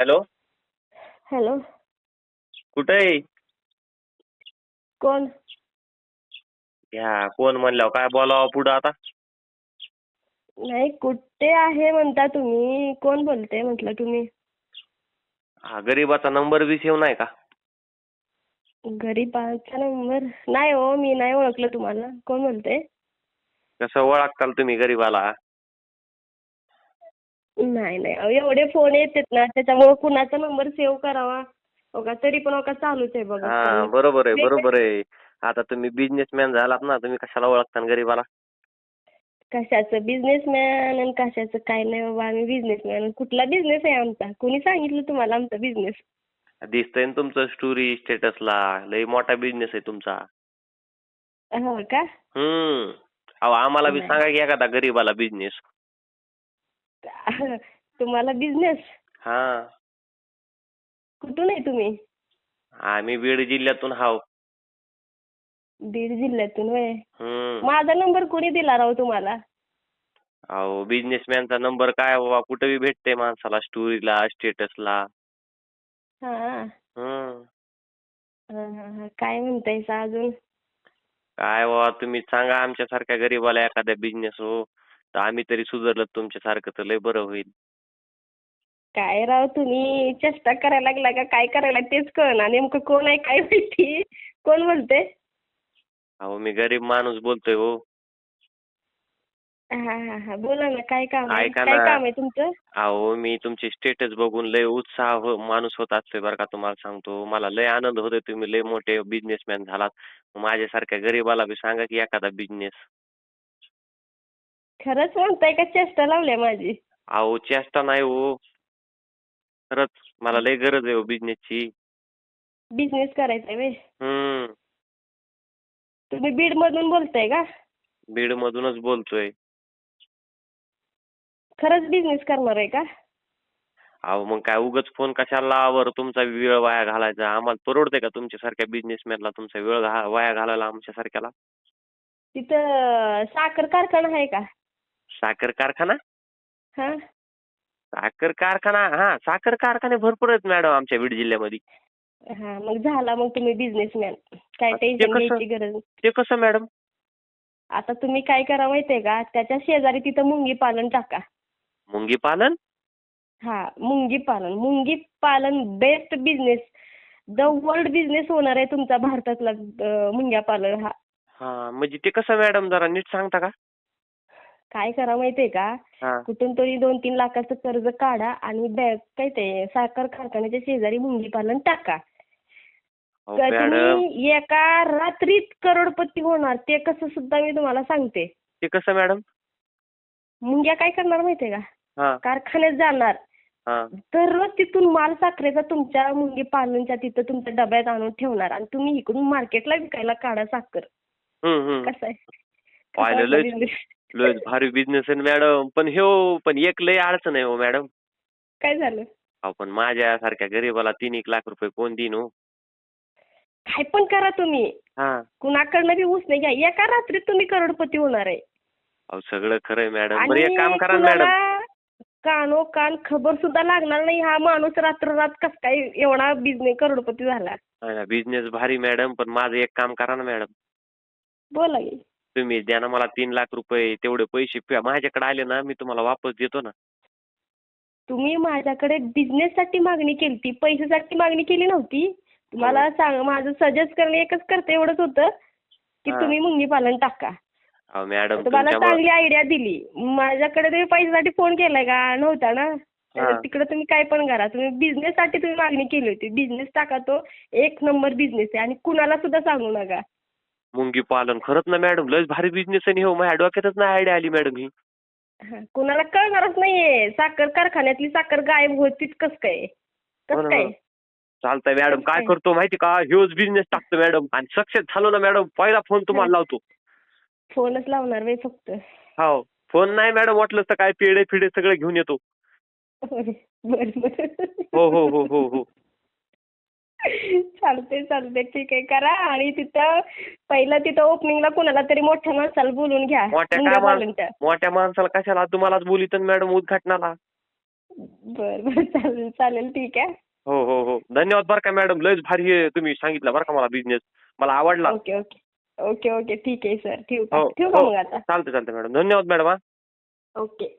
Hello. Hello. कुठे आहे? कोण? ह्या कोण म्हणल्यावर काय बोलावं पुढं आता? नाही कुठे आहे म्हणता तुम्ही? कोण बोलते म्हटलं तुम्ही? हा गरीबाचा नंबर बी सेव नाही का? गरीबाचा नंबर? नाही हो मी नाही ओळखलं तुम्हाला. कोण बोलते कसं ओळखताल तुम्ही गरीबाला? नाही नाही. अहो, एवढे फोन येतात ना त्याच्यामुळे कुणाचा नंबर सेव्ह करावा. बघा तरी पण बघा चालूच आहे बघा. हा. बरोबर आहे बरोबर आहे. आता तुम्ही बिझनेसमॅन झालात ना तुम्ही कशाला ओळखता गरीबाला? कशाचं बिझनेसमॅन आणि कशाचं काय नाही बाबा आम्ही बिझनेसमॅन कुठला बिझनेस आहे आमचा? कुणी सांगितलं तुम्हाला आमचा बिझनेस दिसतंय ना तुमचं स्टोरी स्टेटसला लय मोठा बिझनेस आहे तुमचा. हो का? हम्म. अहो आम्हाला बी नाही. सांगा की एखादा गरीबाला बिझनेस तुम्हाला बिझनेस हा. कुठून आहे तुम्ही? आम्ही बीड जिल्ह्यातून हाव. बीड जिल्ह्यातून होय? हम्म. माझा नंबर कोणी दिला राव तुम्हाला? अहो बिझनेसमॅनचा नंबर काय बाबा? कुठं बी भेटते माणसाला स्टोरीला स्टेटसला हा. हम्म. हा, हा, हा. काय म्हणतायसा अजून? काय बाबा तुम्ही सांगा आमच्यासारख्या गरीबाला एखादा बिझनेस हो. तर आम्ही तरी सुधारलं तुमच्यासारखं तर लय बरं होईल. काय राव तुम्ही चेष्टा करायला लागला का? काय करायला तेच कळना. नेमकं कोण आहे काय माहिती? कोण बोलते अहो मी गरीब माणूस बोलतोय हो. हा हा हा. बोला ना काय काम आहे? ऐका काय ना. काम आहे तुमचं? अहो मी तुमचे स्टेटस बघून लय उत्साह हो माणूस होत असतोय बरं का तुम्हाला सांगतो. मला लय आनंद होतोय तुम्ही लय मोठे बिझनेसमॅन झालात. माझ्यासारख्या गरीबाला बी सांगा की एखादा बिझनेस खरंच म्हणताय का चेष्टा लावल्या माझी? अहो चेष्टा नाही हो. खरंच मला लय गरज आहे हो बिझनेसची बिझनेस करायचा आहे हम्म. तुम्ही बीड मधून बोलताय का? बीड मधूनच बोलतोय. खरंच बिझनेस करणार आहे का? अहो मग काय उगाच फोन कशाला लावा बरं तुमचा वेळ वाया घालायचा. आम्हाला परवडते का तुमच्यासारख्या बिझनेसमॅनला तुमचा वेळ घा वाया घालायला आमच्यासारख्याला तिथं साखर कारखाना आहे का? साखर कारखाना? हा. साखर कारखाना हा साखर कारखाने भरपूर आहेत मॅडम आमच्या बीड जिल्ह्यामध्ये. हा मग झाला मग तुम्ही बिझनेसमॅन काय ते टेन्शन कसं? घ्यायची गरज नाही. ते कसं मॅडम? आता तुम्ही काय करा माहितीये का? त्याच्या शेजारी तिथं मुंगी पालन टाका. मुंगी पालन? हा मुंगी पालन. मुंगी पालन best business the world business होणार आहे तुमचा भारतातला अं, मुंग्या पालन हा. हा म्हणजे ते कसं मॅडम? जरा नीट सांगता का? काय करा माहितीये का? कुठून तरी दोन तीन लाखाचं कर्ज काढा आणि बॅग काय ते साखर कारखान्याच्या शेजारी मुंगी पालन टाका तर तुम्ही एका रात्रीत करोडपती होणार ते कसं सुद्धा मी तुम्हाला सांगते. ते कसं मॅडम? मुंग्या काय करणार माहितीये का? कारखान्यात जाणार. दररोज तिथून माल साखरेचा तुमच्या मुंगी पालनच्या तिथं तुमच्या डब्यात आणून ठेवणार आणि तुम्ही इकडून मार्केटला विकायला काढा साखर. कसं आहे? लय भारी बिझनेस आहे मॅडम पण हे हो पण एक लय अडचण आहे हो मॅडम काय झालं? अहो पण माझ्यासारख्या गरीबाला तीन एक लाख रुपये कोण देईन हो? काय पण करा तुम्ही. हा. कुणाकडनं बी ऊस नाही घ्या. एका रात्रीत तुम्ही करोडपती होणार आहे. अहो सगळं खरं आहे मॅडम बरं एक काम करा ना मॅडम कुणाला कानो कान खबर सुद्धा लागणार नाही. हा माणूस रात्र कस काय एवढा बिझनेस करोडपती झाला? बिझनेस भारी मॅडम पण माझं एक काम करा ना मॅडम बोला की. तुम्ही द्या ना मला तीन लाख रुपये तेवढे पैसे माझ्याकडे आले ना मी तुम्हाला वापस देतो ना. तुम्ही माझ्याकडे बिझनेस साठी मागणी केली ती पैशासाठी मागणी केली नव्हती. हो. तुम्हाला सांग माझं सजेस्ट करणे एकच करते एवढंच होतं की हा. तुम्ही मुंगी पालन टाका. अहो मॅडम तुम्हाला तुमच्यामुळे चांगली आयडिया दिली. माझ्याकडे तुम्ही पैशासाठी फोन केलाय का? नव्हता ना. हा. तिकडे तुम्ही काय पण करा. तुम्ही बिझनेस साठी तुम्ही मागणी केली होती. बिझनेस टाका तो. एक नंबर बिझनेस आहे. आणि कुणाला सुद्धा सांगू नका. मुंगी पालन. खरंच ना मॅडम लयच भारी बिझनेस आहे हो माझ्या डोक्यातच नाही आयडिया आली मॅडम ही. हा, कुणाला कळणारच नाहीये. साखर कारखान्यातली साखर गायब होतीच कस काय? हो कस ना. काय? चालतंय मॅडम काय? करतो माहिती का? ह्योच बिझनेस टाकतो मॅडम आणि सक्सेस झालो ना मॅडम पहिला फोन तुम्हाला लावतो. फोनच लावणार वे फक्त. हो फोन नाही मॅडम वाटलं तर काय पेढे फिडे सगळं घेऊन येतो. बर बर. हो हो हो हो हो. चालते चालते ठीक आहे करा. आणि तिथं पहिलं तिथं ओपनिंगला कुणाला तरी मोठ्या माणसाला बोलून घ्या. मोठ्या मुंग्या माणसाला कशाला? तुम्हालाच बोलित मॅडम उद्घाटनाला. बर बर. चालेल चालेल. ठीक आहे. हो हो हो. धन्यवाद बरं का मॅडम. लयच भारी आहे तुम्ही सांगितलं बरं का मला बिझनेस मला आवडला. Okay okay. Okay okay. ठीक आहे सर. ठेवू का हो ठेवू का हो. मग आता? चालतं चालतं मॅडम. धन्यवाद मॅडम हा. ओके.